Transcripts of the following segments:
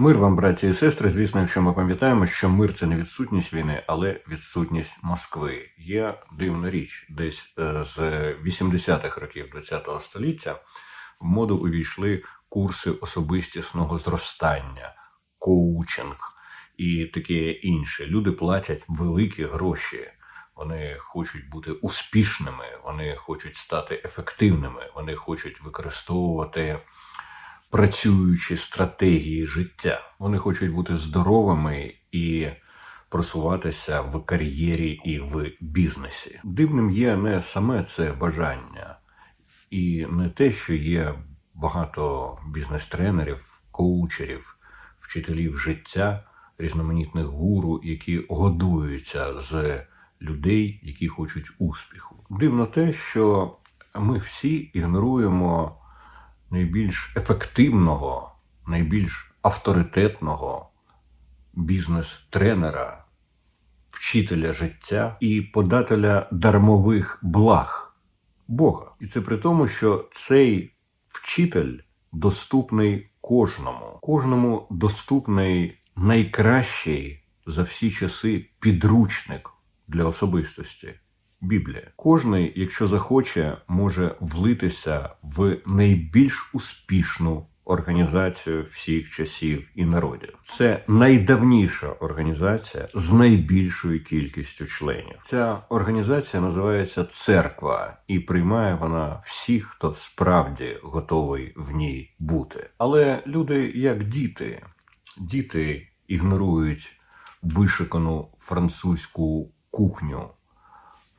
Мир вам, браті і сестри. Звісно, якщо ми пам'ятаємо, що мир це не відсутність війни, але відсутність Москви. Є дивна річ, десь е, з 80-х років ХХ століття в моду увійшли курси особистісного зростання, коучинг і таке інше. Люди платять великі гроші. Вони хочуть бути успішними, вони хочуть стати ефективними, вони хочуть використовувати працюючі стратегії життя. Вони хочуть бути здоровими і просуватися в кар'єрі і в бізнесі. Дивним є не саме це бажання, і не те, що є багато бізнес-тренерів, коучерів, вчителів життя, різноманітних гуру, які годуються з людей, які хочуть успіху. Дивно те, що ми всі ігноруємо найбільш ефективного, найбільш авторитетного бізнес-тренера, вчителя життя і подателя дармових благ Бога. І це при тому, що цей вчитель доступний кожному, кожному доступний найкращий за всі часи підручник для особистості. Біблія. Кожний, якщо захоче, може влитися в найбільш успішну організацію всіх часів і народів. Це найдавніша організація з найбільшою кількістю членів. Ця організація називається Церква, і приймає вона всіх, хто справді готовий в ній бути. Але люди як діти, діти ігнорують вишикану французьку кухню.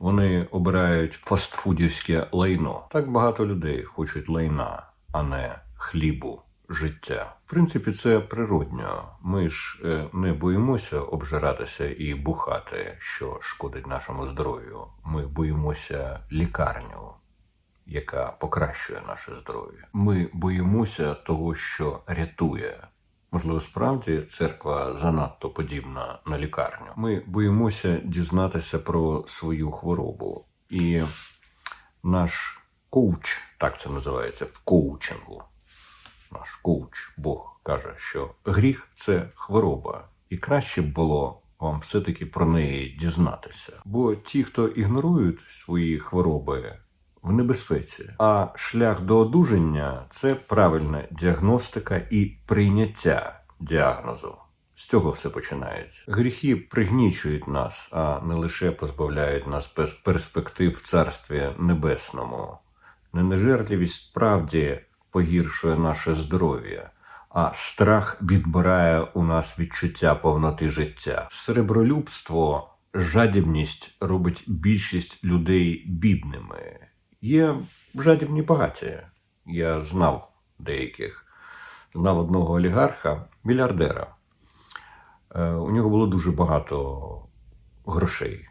Вони обирають фастфудівське лайно. Так багато людей хочуть лайна, а не хлібу, життя. В принципі, це природньо. Ми ж е, не боїмося обжиратися і бухати, що шкодить нашому здоров'ю. Ми боїмося лікарню, яка покращує наше здоров'я. Ми боїмося того, що рятує. Можливо, справді церква занадто подібна на лікарню. Ми боїмося дізнатися про свою хворобу. І наш коуч, так це називається в коучингу. Наш коуч, Бог каже, що гріх це хвороба, і краще б було вам все-таки про неї дізнатися. Бо ті, хто ігнорують свої хвороби, в небезпеці. А шлях до одужання це правильна діагностика і прийняття діагнозу. З цього все починається. Гріхи пригнічують нас, а не лише позбавляють нас перспектив в царстві небесному. Ненажерливість справді погіршує наше здоров'я, а страх відбирає у нас відчуття повноти життя. Серебролюбство, жадібність робить більшість людей бідними. Є жадібні багаті. Я знав деяких. Знав одного олігарха, мільярдера. Е, У нього було дуже багато грошей.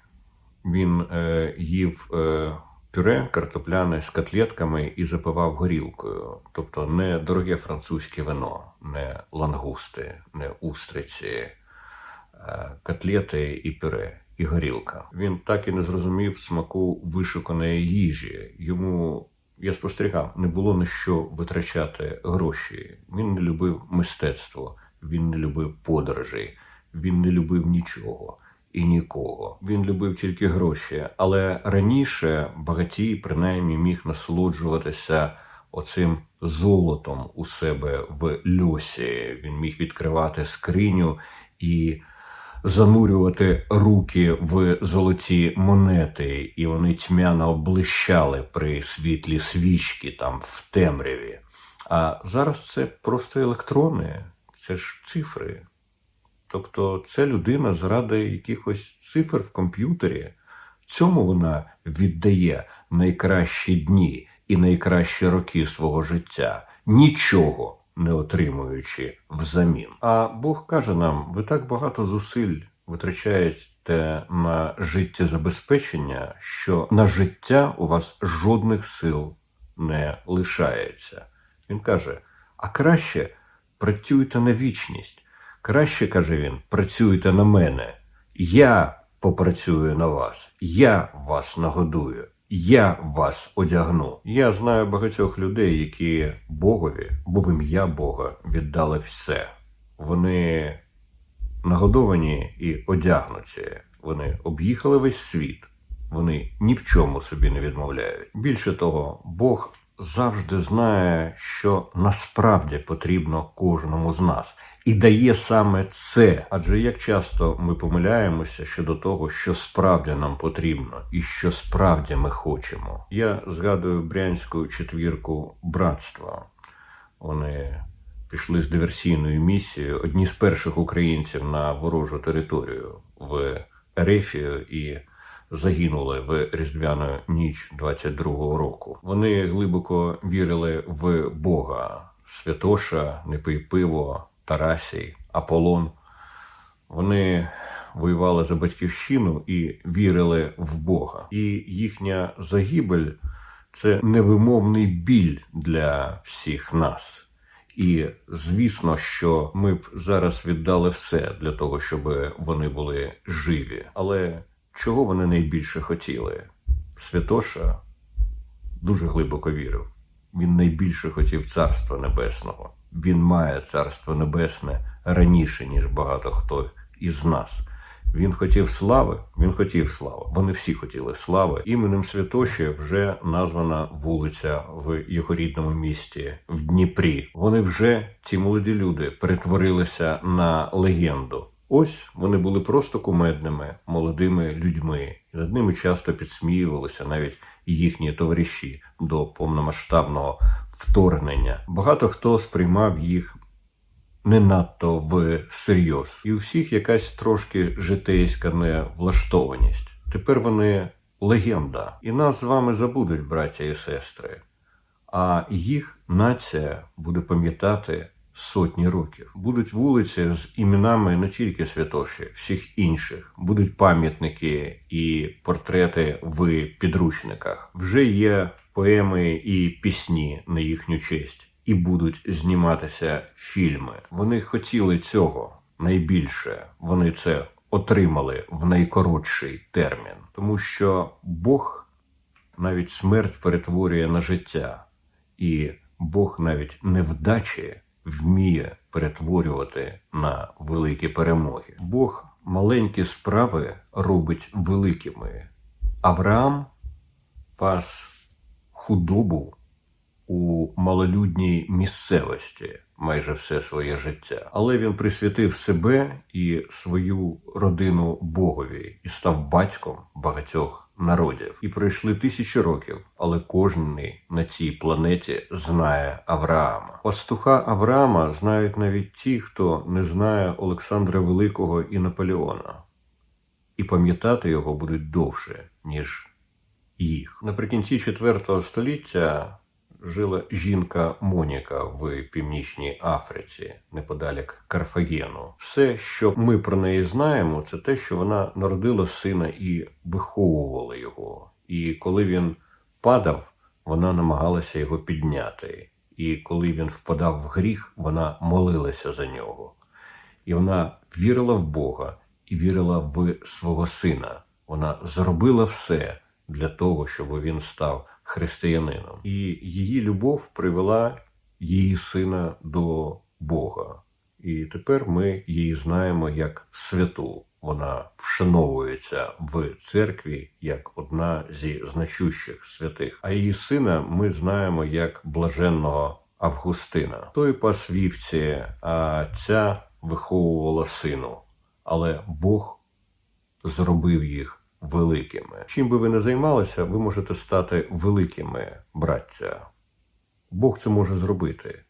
Він е, їв е, пюре картопляне з котлетками і запивав горілкою. Тобто не дороге французьке вино, не лангусти, не устриці, котлети і пюре, і горілка. Він так і не зрозумів смаку вишуканої їжі. Йому я спостерігав, не було на що витрачати гроші. Він не любив мистецтво, він не любив подорожей, він не любив нічого і нікого. Він любив тільки гроші. Але раніше багатій принаймні міг насолоджуватися оцим золотом у себе в льосі. Він міг відкривати скриню і занурювати руки в золоті монети, і вони тьмяно блищали при світлі свічки там в темряві. А зараз це просто електрони, це ж цифри. Тобто це людина заради якихось цифр в комп'ютері. Цьому вона віддає найкращі дні і найкращі роки свого життя, нічого не отримуючи взамін. А Бог каже нам: ви так багато зусиль витрачаєте на життєзабезпечення, що на життя у вас жодних сил не лишається. Він каже: а краще працюйте на вічність. Краще, каже він, працюйте на мене. Я попрацюю на вас, я вас нагодую, я вас одягну. Я знаю багатьох людей, які Богові, бо в ім'я Бога віддали все. вони нагодовані і одягнуті. Вони об'їхали весь світ. Вони ні в чому собі не відмовляють. Більше того, Бог завжди знає, що насправді потрібно кожному з нас, і дає саме це. Адже як часто ми помиляємося щодо того, що справді нам потрібно, і що справді ми хочемо. Я згадую брянську четвірку братства. Вони пішли з диверсійною місією, одні з перших українців на ворожу територію в Ерефію і загинули в різдвяну ніч 22-го року. Вони глибоко вірили в Бога Святоша, Непий Пиво, Тарасій, Аполлон. Вони воювали за батьківщину і вірили в Бога. І їхня загибель це невимовний біль для всіх нас. І звісно, що ми б зараз віддали все для того, щоб вони були живі. Але чого вони найбільше хотіли? Святоша дуже глибоко вірив. Він найбільше хотів царства небесного. Він має царство небесне раніше, ніж багато хто із нас. Він хотів слави, він хотів слави. Вони всі хотіли слави. Іменем Святоші вже названа вулиця в його рідному місті в Дніпрі. Вони вже ці молоді люди перетворилися на легенду. Ось вони були просто кумедними молодими людьми, і над ними часто підсміювалися навіть їхні товариші до повномасштабного вторгнення. Багато хто сприймав їх не надто всерйоз, і у всіх якась трошки житейська невлаштованість. Тепер вони легенда, і нас з вами забудуть, браття і сестри. А їх нація буде пам'ятати сотні років. Будуть вулиці з іменами не тільки святоші, всіх інших. Будуть пам'ятники і портрети в підручниках. Вже є поеми і пісні на їхню честь і будуть зніматися фільми. Вони хотіли цього найбільше. Вони це отримали в найкоротший термін, тому що Бог навіть смерть перетворює на життя, і Бог навіть невдачі вміє перетворювати на великі перемоги. Бог маленькі справи робить великими. Авраам пас худобу у малолюдній місцевості майже все своє життя, але він присвятив себе і свою родину Богові і став батьком багатьох народів. І пройшли тисячі років, але кожен на цій планеті знає Авраама. Пастуха Авраама знають навіть ті, хто не знає Олександра Великого і Наполеона, і пам'ятати його будуть довше ніж їх наприкінці IV століття жила жінка Моніка в Північній Африці, неподалік Карфагену. Все, що ми про неї знаємо, це те, що вона народила сина і виховувала його. І коли він падав, вона намагалася його підняти. І коли він впадав в гріх, вона молилася за нього. І вона вірила в Бога і вірила в свого сина. Вона зробила все для того, щоб він став християнином. І її любов привела її сина до Бога. І тепер ми її знаємо як святу. Вона вшановується в церкві як одна зі значущих святих. А її сина ми знаємо як блаженного Августина. Той пас вівці, а ця виховувала сину. Але Бог зробив їх великими. Чим би ви не займалися, ви можете стати великими, браття. Бог це може зробити.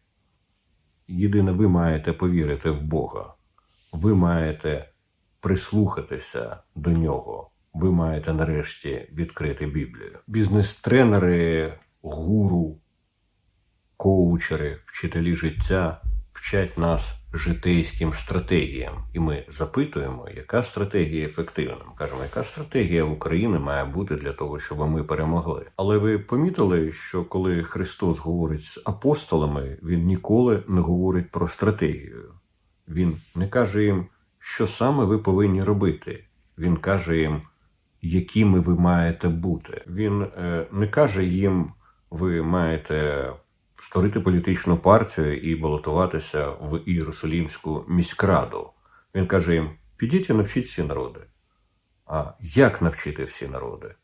Єдине, ви маєте повірити в Бога. Ви маєте прислухатися до нього. Ви маєте нарешті відкрити Біблію. Бізнес-тренери, гуру, коучери, вчителі життя вчать нас житейським стратегіям, і ми запитуємо, яка стратегія ефективна. Ми кажемо, яка стратегія України має бути для того, щоб ми перемогли. Але ви помітили, що коли Христос говорить з апостолами, він ніколи не говорить про стратегію. Він не каже їм, що саме ви повинні робити. Він каже їм, якими ви маєте бути. Він е, не каже їм, ви маєте створити політичну партію і балотуватися в Єрусалімську міськраду. Він каже їм: підіть і навчіть всі народи. А як навчити всі народи?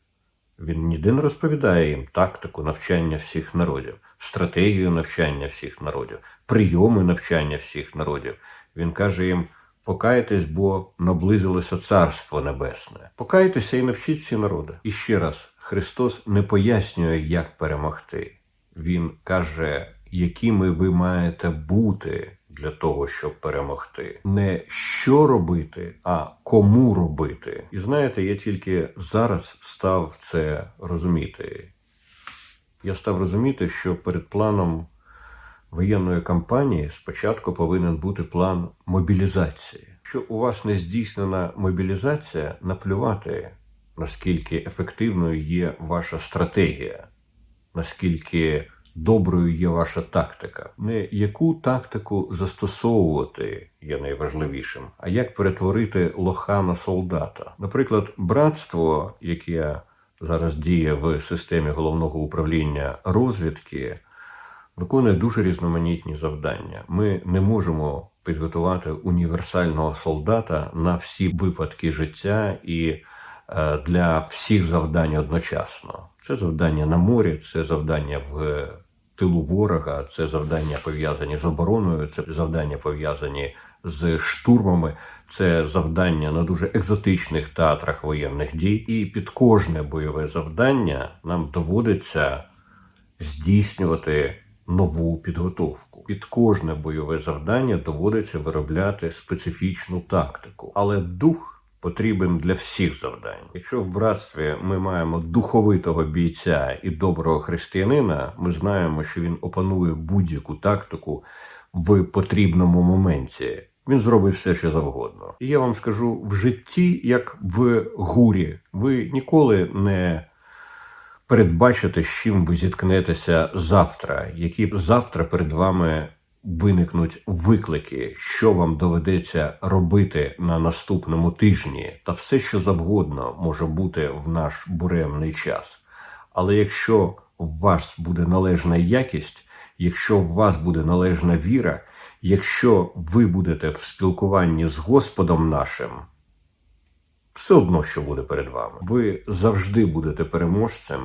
Він ніде не розповідає їм тактику навчання всіх народів, стратегію навчання всіх народів, прийоми навчання всіх народів. Він каже їм: покайтесь, бо наблизилося Царство Небесне. Покайтеся і навчіть всі народи. І ще раз, Христос не пояснює, як перемогти. Він каже, якими ви маєте бути для того, щоб перемогти. Не що робити, а кому робити. І знаєте, я тільки зараз став це розуміти. Я став розуміти, що перед планом воєнної кампанії спочатку повинен бути план мобілізації. Якщо у вас не здійснена мобілізація, наплювати, наскільки ефективною є ваша стратегія, наскільки доброю є ваша тактика. Не яку тактику застосовувати є найважливішим, а як перетворити лоха на солдата. Наприклад, братство, яке зараз діє в системі головного управління розвідки, виконує дуже різноманітні завдання. Ми не можемо підготувати універсального солдата на всі випадки життя і для всіх завдань одночасно. Це завдання на морі, це завдання в тилу ворога, це завдання пов'язані з обороною, це завдання пов'язані з штурмами, це завдання на дуже екзотичних театрах воєнних дій. І під кожне бойове завдання нам доводиться здійснювати нову підготовку. Під кожне бойове завдання доводиться виробляти специфічну тактику, але дух. Потрібен для всіх завдань. Якщо в братстві ми маємо духовитого бійця і доброго християнина, ми знаємо, що він опанує будь-яку тактику в потрібному моменті. Він зробить все, що завгодно. І я вам скажу в житті, як в гурі, ви ніколи не передбачите, з чим ви зіткнетеся завтра, які завтра перед вами виникнуть виклики, що вам доведеться робити на наступному тижні, та все, що завгодно може бути в наш буремний час. Але якщо в вас буде належна якість, якщо в вас буде належна віра, якщо ви будете в спілкуванні з Господом нашим, все одно, що буде перед вами, ви завжди будете переможцем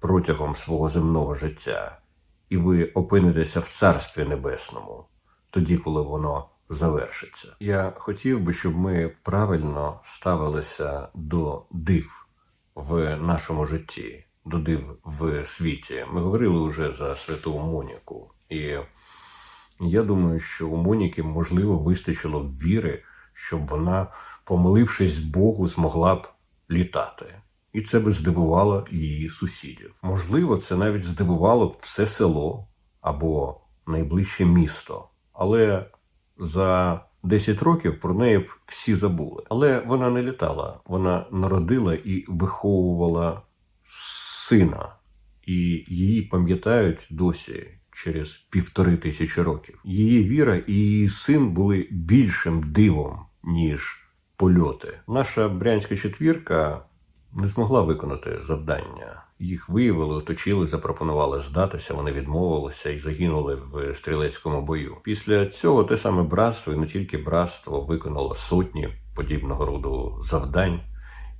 протягом свого земного життя і ви опинитеся в Царстві Небесному, тоді, коли воно завершиться. Я хотів би, щоб ми правильно ставилися до див в нашому житті, до див в світі. Ми говорили вже за святу Моніку, і я думаю, що у Моніки можливо вистачило б віри, щоб вона, помолившись Богу, змогла б літати і це би здивувало її сусідів. Можливо, це навіть здивувало б все село або найближче місто, але за 10 років про неї б всі забули. Але вона не літала, вона народила і виховувала сина, і її пам'ятають досі. Через півтори тисячі років її віра і її син були більшим дивом ніж польоти. Наша брянська четвірка не змогла виконати завдання. Їх виявили, оточили, запропонували здатися. Вони відмовилися і загинули в стрілецькому бою. Після цього те саме братство, і не тільки братство, виконало сотні подібного роду завдань.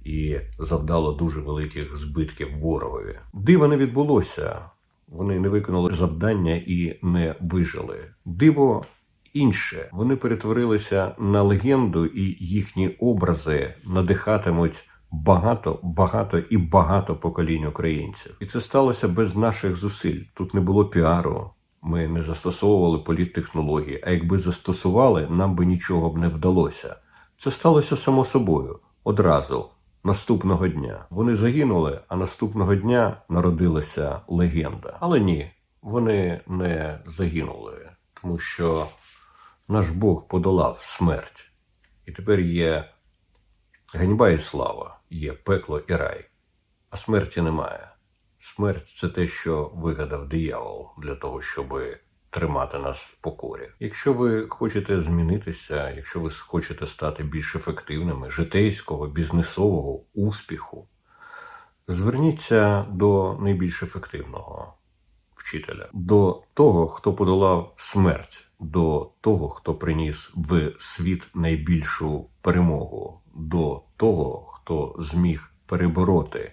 І завдало дуже великих збитків ворогові. Диво не відбулося. Вони не виконали завдання і не вижили. Диво інше. Вони перетворилися на легенду, і їхні образи надихатимуть багато, багато і багато поколінь українців. І це сталося без наших зусиль. Тут не було піару. Ми не застосовували політтехнології, а якби застосували, нам би нічого б не вдалося. Це сталося само собою одразу. Наступного дня вони загинули, а наступного дня народилася легенда. Але ні, вони не загинули, тому що наш Бог подолав смерть, і тепер є ганьба і слава є пекло і рай, а смерті немає. Смерть це те, що вигадав диявол для того, щоб тримати нас в покорі. Якщо ви хочете змінитися, якщо ви хочете стати більш ефективними, житейського, бізнесового успіху, зверніться до найбільш ефективного. вчителя, до того, хто подолав смерть, до того, хто приніс в світ найбільшу перемогу, до того, хто зміг перебороти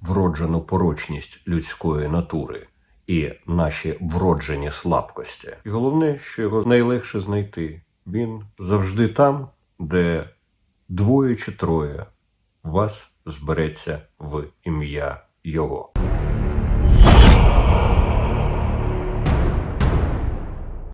вроджену порочність людської натури і наші вроджені слабкості. І головне, що його найлегше знайти. Він завжди там, де двоє чи троє вас збереться в ім'я Його.